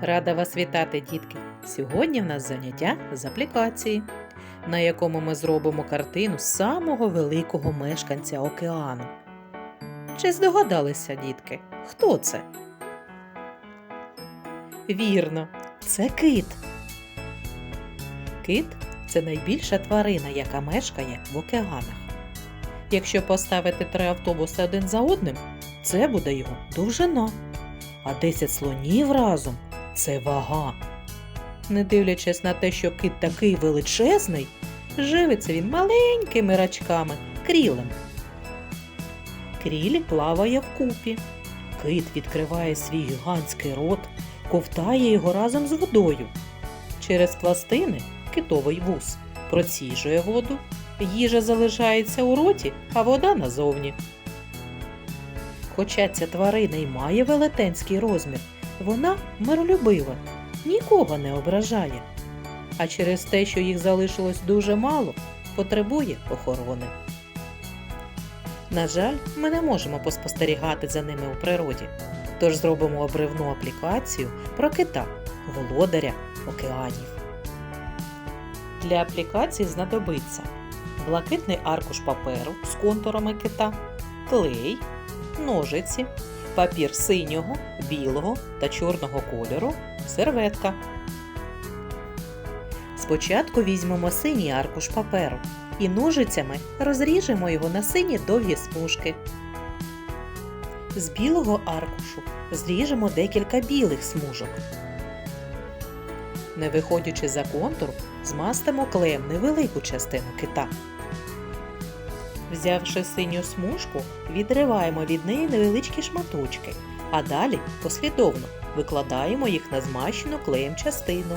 Рада вас вітати, дітки! Сьогодні в нас заняття з аплікації, на якому ми зробимо картину самого великого мешканця океану. Чи здогадалися, дітки, хто це? Вірно, це кит. Кит це найбільша тварина, яка мешкає в океанах. Якщо поставити три автобуси один за одним, це буде його довжина. А 10 слонів разом це вага. Не дивлячись на те, що кит такий величезний, живиться він маленькими рачками, крілем. Кріль плаває вкупі. Кит відкриває свій гігантський рот, ковтає його разом з водою. Через пластини китовий вус проціжує воду, їжа залишається у роті, а вода назовні. Хоча ця тварина й має велетенський розмір, вона миролюбива, нікого не ображає. А через те, що їх залишилось дуже мало, потребує охорони. На жаль, ми не можемо поспостерігати за ними у природі, тож зробимо обривну аплікацію про кита, володаря океанів. Для аплікації знадобиться блакитний аркуш паперу з контурами кита, клей, ножиці, папір синього, білого та чорного кольору, серветка. Спочатку візьмемо синій аркуш паперу і ножицями розріжемо його на сині довгі смужки. З білого аркушу зріжемо декілька білих смужок. Не виходячи за контур, змастимо клеєм невелику частину кита. Взявши синю смужку, відриваємо від неї невеличкі шматочки, а далі послідовно викладаємо їх на змащену клеєм частину.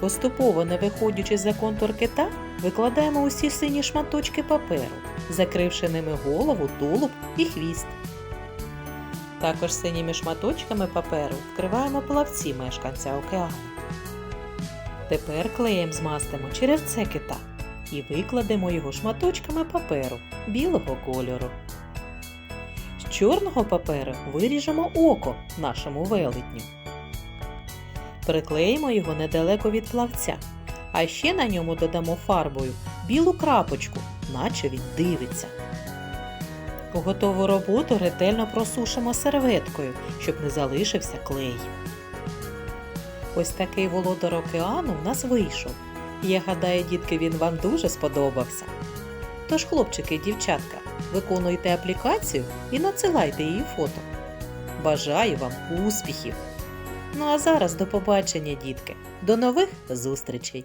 Поступово, не виходячи за контур кита, викладаємо усі сині шматочки паперу, закривши ними голову, тулуб і хвіст. Також синіми шматочками паперу вкриваємо плавці мешканця океану. Тепер клеєм змастимо черевце кита і викладемо його шматочками паперу білого кольору. З чорного паперу виріжемо око нашому велетню. Приклеїмо його недалеко від плавця, а ще на ньому додамо фарбою білу крапочку, наче він дивиться. Готову роботу ретельно просушимо серветкою, щоб не залишився клей. Ось такий володар океану в нас вийшов. Я гадаю, дітки, він вам дуже сподобався. Тож, хлопчики і дівчатка, виконуйте аплікацію і надсилайте її фото. Бажаю вам успіхів! Ну а зараз до побачення, дітки! До нових зустрічей!